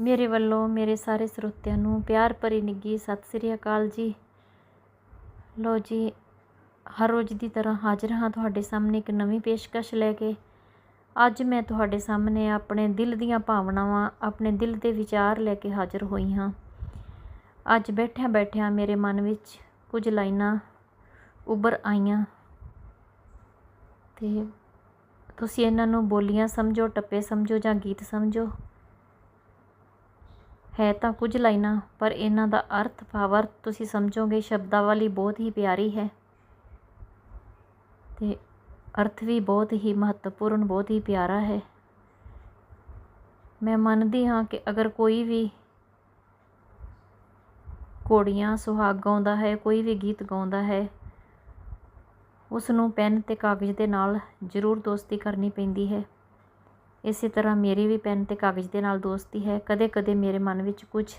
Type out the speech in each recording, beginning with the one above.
ਮੇਰੇ ਵੱਲੋਂ ਮੇਰੇ ਸਾਰੇ ਸਰੋਤਿਆਂ ਨੂੰ ਪਿਆਰ ਭਰੀ ਨਿੱਘੀ ਸਤਿ ਸ੍ਰੀ ਅਕਾਲ ਜੀ। ਲੋ ਜੀ, ਹਰ ਰੋਜ਼ ਦੀ ਤਰ੍ਹਾਂ ਹਾਜ਼ਰ ਹਾਂ ਤੁਹਾਡੇ ਸਾਹਮਣੇ ਇੱਕ ਨਵੀਂ ਪੇਸ਼ਕਸ਼ ਲੈ ਕੇ। ਅੱਜ ਮੈਂ ਤੁਹਾਡੇ ਸਾਹਮਣੇ ਆਪਣੇ ਦਿਲ ਦੀਆਂ ਭਾਵਨਾਵਾਂ, ਆਪਣੇ ਦਿਲ ਦੇ ਵਿਚਾਰ ਲੈ ਕੇ ਹਾਜ਼ਰ ਹੋਈ ਹਾਂ। ਅੱਜ ਬੈਠਿਆਂ ਬੈਠਿਆਂ ਮੇਰੇ ਮਨ ਵਿੱਚ ਕੁਝ ਲਾਈਨਾਂ ਉੱਭਰ ਆਈਆਂ ਤੇ ਤੁਸੀਂ ਇਹਨਾਂ ਨੂੰ ਬੋਲੀਆਂ ਸਮਝੋ, ਟੱਪੇ ਸਮਝੋ ਜਾਂ ਗੀਤ ਸਮਝੋ। ਹੈ ਤਾਂ ਕੁਝ ਲਾਈਨਾਂ, ਪਰ ਇਹਨਾਂ ਦਾ ਅਰਥ ਭਾਵਰਥ ਤੁਸੀਂ ਸਮਝੋਗੇ ਸ਼ਬਦਾਵਲੀ ਬਹੁਤ ਹੀ ਪਿਆਰੀ ਹੈ। ਤੇ ਅਰਥ ਵੀ ਬਹੁਤ ਹੀ ਮਹੱਤਵਪੂਰਨ, ਬਹੁਤ ਹੀ ਪਿਆਰਾ ਹੈ। ਮੈਂ ਮੰਨਦੀ ਹਾਂ ਕਿ ਅਗਰ ਕੋਈ ਵੀ ਕੋੜੀਆਂ ਸੁਹਾਗ ਗਾਉਂਦਾ ਹੈ, ਕੋਈ ਵੀ ਗੀਤ ਗਾਉਂਦਾ ਹੈ, ਉਸ ਨੂੰ ਪੈਨ ਤੇ ਕਾਗਜ਼ ਦੇ ਨਾਲ ਜ਼ਰੂਰ ਦੋਸਤੀ ਕਰਨੀ ਪੈਂਦੀ ਹੈ। ਇਸੇ ਤਰ੍ਹਾਂ ਮੇਰੀ ਵੀ ਪੈਨ ਤੇ ਕਾਗਜ਼ ਦੇ ਨਾਲ ਦੋਸਤੀ ਹੈ। ਕਦੇ-ਕਦੇ ਮੇਰੇ ਮਨ ਵਿੱਚ ਕੁਝ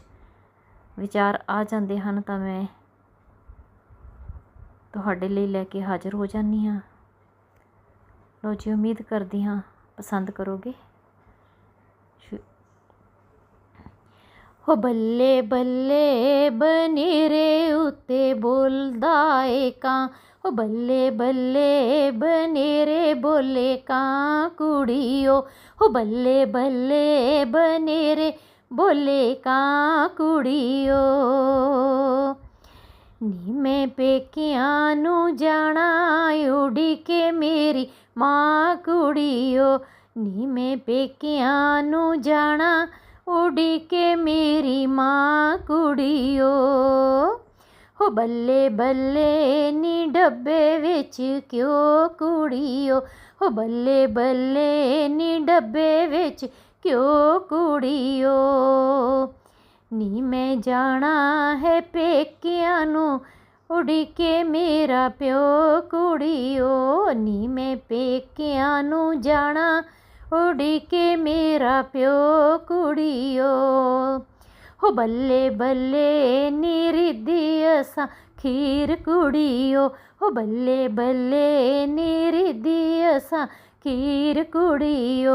ਵਿਚਾਰ ਆ ਜਾਂਦੇ ਹਨ ਤਾਂ ਮੈਂ ਤੁਹਾਡੇ ਲਈ ਲੈ ਕੇ ਹਾਜ਼ਰ ਹੋ ਜਾਂਦੀ ਹਾਂ। ਲੋ ਜੀ, ਉਮੀਦ ਕਰਦੀ ਹਾਂ। ਪਸੰਦ ਕਰੋਗੇ? ਹੋ ਬੱਲੇ ਬੱਲੇ ਬਨੇਰੇ ਉੱਤੇ ਬੋਲਦਾ ਏ ਕਾਂ ਹੋ ਬੱਲੇ ਬੱਲੇ ਬਨੇਰੇ ਬੋਲੇ ਕਾਂ ਕੁੜੀਓ। ਹੋ ਬੱਲੇ ਬੱਲੇ ਬਨੇਰੇ ਬੋਲੇ ਕਾਂ ਕੁੜੀਓ। ਨੀ ਮੈਂ ਪੇਕਿਆਂ ਨੂੰ ਜਾਣਾ, ਉਡੀ ਕੇ ਮੇਰੀ ਮਾਂ ਕੁੜੀਓ। ਨੀ ਮੈਂ ਪੇਕਿਆਂ ਨੂੰ ਜਾਣਾ, ਉਡੀ ਕੇ ਮੇਰੀ ਮਾਂ ਕੁੜੀਓ। ਹੋ ਬੱਲੇ ਬੱਲੇ ਨੀ ਡੱਬੇ ਵਿੱਚ ਕਿਉਂ ਕੁੜੀਓ? ਹੋ ਬੱਲੇ ਬੱਲੇ ਨੀ ਡੱਬੇ ਵਿੱਚ ਕਿਉਂ ਕੁੜੀਓ? ਨੀ ਮੈਂ ਜਾਣਾ ਹੈ ਪੇਕਿਆਂ ਨੂੰ ਉਡੀ ਕੇ ਮੇਰਾ ਪਿਓ ਕੁੜੀਓ। ਨੀ ਮੈਂ ਪੇਕਿਆਂ ਨੂੰ ਜਾਣਾ ਉਡੀ ਕੇ ਮੇਰਾ ਪਿਓ ਕੁੜੀਓ। ਹੋ ਬੱਲੇ ਬੱਲੇ ਨੀ ਰਿੱਧੀ ਅਸਾਂ ਖੀਰ ਕੁੜੀਓ। ਹੋ ਬੱਲੇ ਬੱਲੇ ਨੀ ਰਿੱਧੀ ਅਸਾਂ ਖੀਰ ਕੁੜੀਓ।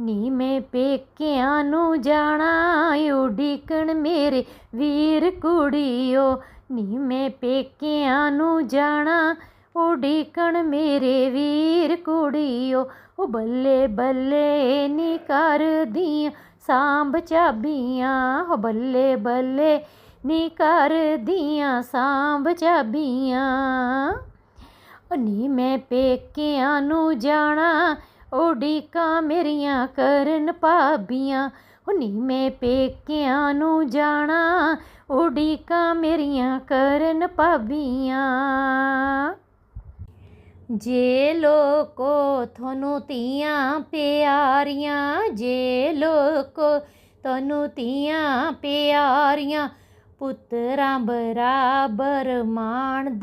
ਨੀ ਮੈਂ ਪੇਕਿਆਂ ਨੂੰ ਜਾਣਾ, ਉਡੀਕਣ ਮੇਰੇ ਵੀਰ ਕੁੜੀਓ। ਨੀ ਮੈਂ ਪੇਕਿਆਂ ਨੂੰ ਜਾਣਾ, ਉਡੀਕਣ ਮੇਰੇ ਵੀਰ ਕੁੜੀਓ। ਉਹ ਬੱਲੇ ਬੱਲੇ ਨੀ ਕਰਦੀਆਂ ਸਾਂਭ ਚਾਬੀਆਂ, ਹੋ ਬੱਲੇ ਬੱਲੇ ਨੀ ਕਰਦੀਆਂ, ਸਾਂਭ ਚਾਬੀਆਂ। ਨੀ ਮੈਂ ਪੇਕਿਆਂ ਨੂੰ ਜਾਣਾ ਉਡੀਕਾਂ ਮੇਰੀਆਂ ਕਰਨ ਭਾਬੀਆਂ। ਨੀ ਮੈਂ ਪੇਕਿਆਂ ਨੂੰ ਜਾਣਾ ਉਡੀਕਾਂ ਮੇਰੀਆਂ ਕਰਨ ਭਾਬੀਆਂ। ਜੇ ਲੋਕੋ ਤੁਹਾਨੂੰ ਧੀਆਂ ਪਿਆਰੀਆਂ, ਜੇ ਲੋਕੋ ਤੁਹਾਨੂੰ ਧੀਆਂ ਪਿਆਰੀਆਂ, ਪੁੱਤਰਾਂ ਬਰਾਬਰ ਮਾਣ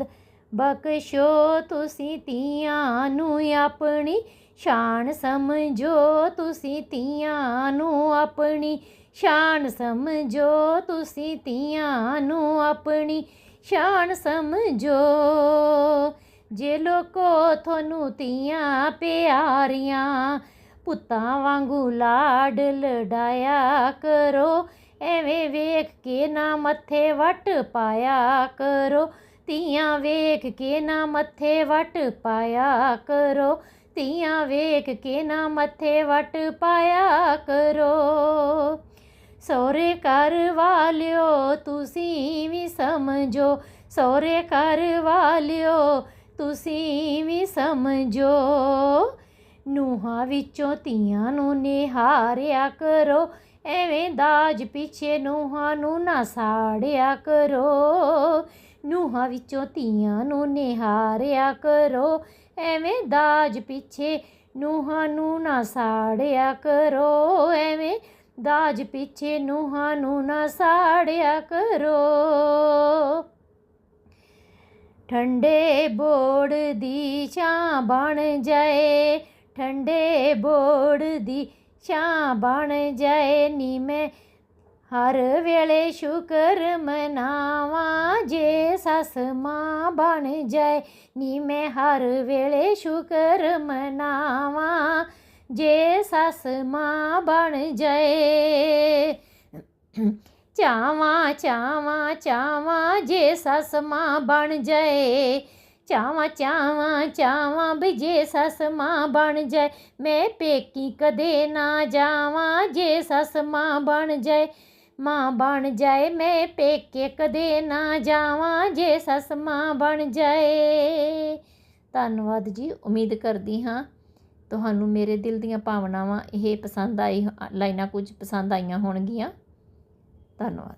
ਬਖਸ਼ੋ ਤੁਸੀਂ ਧੀਆਂ ਨੂੰ ਆਪਣੀ ਸ਼ਾਨ ਸਮਝੋ, ਤੁਸੀਂ ਧੀਆਂ ਨੂੰ ਆਪਣੀ ਸ਼ਾਨ ਸਮਝੋ, ਤੁਸੀਂ ਧੀਆਂ ਨੂੰ ਆਪਣੀ ਸ਼ਾਨ ਸਮਝੋ। ਜੇ ਲੋਕੋ ਤੁਹਾਨੂੰ ਤੀਆਂ ਪਿਆਰੀਆਂ, ਪੁੱਤਾਂ ਵਾਂਗੂ ਲਾਡ ਲਡਾਇਆ ਕਰੋ, ਐਵੇਂ ਵੇਖ ਕੇ ਨਾ ਮੱਥੇ ਵਟ ਪਾਇਆ ਕਰੋ ਤੀਆਂ ਵੇਖ ਕੇ ਨਾ ਮੱਥੇ ਵਟ ਪਾਇਆ ਕਰੋ ਤੀਆਂ ਵੇਖ ਕੇ ਨਾ ਮੱਥੇ ਵਟ ਪਾਇਆ ਕਰੋ। ਸੋਰੇ ਘਰ ਵਾਲਿਓ, ਤੁਸੀਂ ਵੀ ਸਮਝੋ ਸੋਰੇ ਘਰ ਵਾਲਿਓ ਤੁਸੀਂ ਵੀ ਸਮਝੋ। ਨੂਹਾਂ ਵਿੱਚੋਂ ਧੀਆਂ ਨੂੰ ਨਿਹਾਰਿਆ ਕਰੋ। ਐਵੇਂ ਦਾਜ ਪਿੱਛੇ ਨੂਹਾਂ ਨੂੰ ਨਾ ਸਾੜਿਆ ਕਰੋ। ਨੂਹਾਂ ਵਿੱਚੋਂ ਧੀਆਂ ਨੂੰ ਨਿਹਾਰਿਆ ਕਰੋ। ਐਵੇਂ ਦਾਜ ਪਿੱਛੇ ਨੂਹਾਂ ਨੂੰ ਨਾ ਸਾੜਿਆ ਕਰੋ। ਐਵੇਂ ਦਾਜ ਪਿੱਛੇ ਨੂਹਾਂ ਨੂੰ ਨਾ ਸਾੜਿਆ ਕਰੋ। ਠੰਡੇ ਬੋੜ ਦੀ ਛਾਂ ਬਣ ਜਾਏ, ਠੰਡੇ ਬੋੜ ਦੀ ਛਾਂ ਬਣ ਜਾਏ ਨੀ ਮੈਂ ਹਰ ਵੇਲੇ ਸ਼ੁਕਰ ਮਨਾਵਾਂ ਜੇ ਸੱਸ ਮਾਂ ਬਣ ਜਾਏ, ਨੀ ਮੈਂ ਹਰ ਵੇਲੇ ਸ਼ੁਕਰ ਮਨਾਵਾਂ ਜੇ ਸੱਸ ਮਾਂ ਬਣ ਜਾਏ। ਚਾਵਾਂ ਚਾਵਾਂ ਚਾਵਾਂ ਜੇ ਸੱਸ ਮਾਂ ਬਣ ਜਾਏ। ਚਾਵਾਂ ਚਾਵਾਂ ਚਾਵਾਂ ਵੀ ਜੇ ਸੱਸ ਮਾਂ ਬਣ ਜਾਏ। ਮੈਂ ਪੇਕੀ ਕਦੇ ਨਾ ਜਾਵਾਂ ਜੇ ਸੱਸ ਮਾਂ ਬਣ ਜਾਏ। ਮਾਂ ਬਣ ਜਾਏ, ਮੈਂ ਪੇਕੇ ਕਦੇ ਨਾ ਜਾਵਾਂ ਜੇ ਸੱਸ ਮਾਂ ਬਣ ਜਾਏ। ਧੰਨਵਾਦ ਜੀ, ਉਮੀਦ ਕਰਦੀ ਹਾਂ ਤੁਹਾਨੂੰ ਮੇਰੇ ਦਿਲ ਦੀਆਂ ਭਾਵਨਾਵਾਂ ਇਹ ਪਸੰਦ ਆਈ, ਲਾਈਨਾਂ ਕੁਝ ਪਸੰਦ ਆਈਆਂ ਹੋਣਗੀਆਂ। ਧੰਨਵਾਦ।